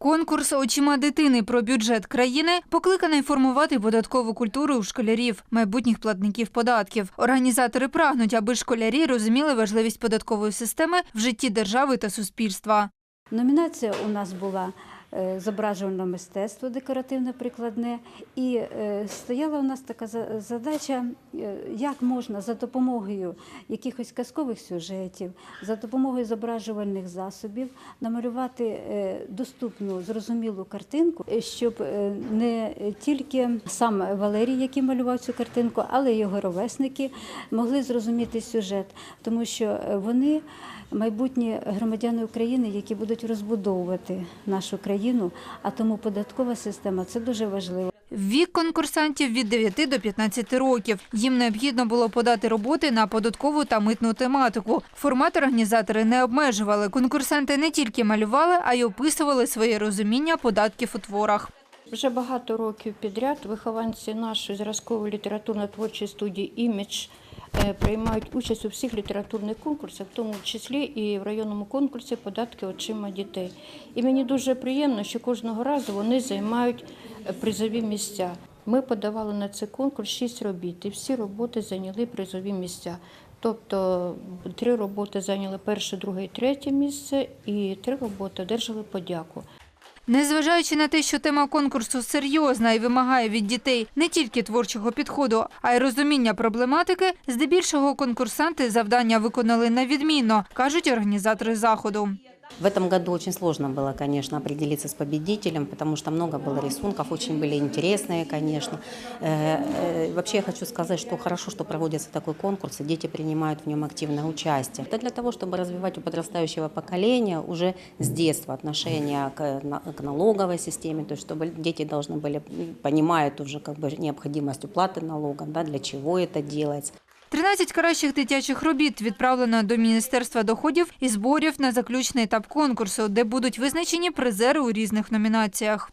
Конкурс очима дитини про бюджет країни покликаний формувати податкову культуру у школярів, майбутніх платників податків. Організатори прагнуть, аби школярі розуміли важливість податкової системи в житті держави та суспільства. Номінація у нас була зображувальне мистецтво декоративно-прикладне, і е, стояла у нас така за- задача, е, як можна за допомогою якихось казкових сюжетів, за допомогою зображувальних засобів намалювати е, доступну, зрозумілу картинку, е, щоб е, не тільки сам Валерій, який малював цю картинку, але й його ровесники могли зрозуміти сюжет, тому що е, вони майбутні громадяни України, які будуть розбудовувати нашу країну, а тому податкова система це дуже важливо. Вік конкурсантів від 9 до 15 років. Їм необхідно було подати роботи на податкову та митну тематику. Формат організатори не обмежували. Конкурсанти не тільки малювали, а й описували своє розуміння податків у творах. Вже багато років підряд вихованці нашої зразкової літературно-творчої студії «Імідж» приймають участь у всіх літературних конкурсах, в тому числі і в районному конкурсі податки очима дітей. І мені дуже приємно, що кожного разу вони займають е, призові місця. Ми подавали на цей конкурс шість робіт, і всі роботи зайняли призові місця. Тобто три роботи зайняли перше, друге і третє місце, і три роботи одержали подяку. Незважаючи на те, що тема конкурсу серйозна і вимагає від дітей не тільки творчого підходу, а й розуміння проблематики, здебільшого конкурсанти завдання виконали на відмінно, кажуть організатори заходу. В этом году очень сложно было, конечно, определиться с победителем, потому что много было рисунков, очень были интересные, конечно. Э, э, Вообще я хочу сказать, что хорошо, что проводится такой конкурс, и дети принимают в нем активное участие. Это для того, чтобы развивать у подрастающего поколения уже с детства отношение к, на- к налоговой системе, то есть чтобы дети должны были, м, понимают уже как бы необходимость уплаты налогов, да, для чего это делается. 13 кращих дитячих робіт відправлено до Міністерства доходів і зборів на заключний етап конкурсу, де будуть визначені призери у різних номінаціях.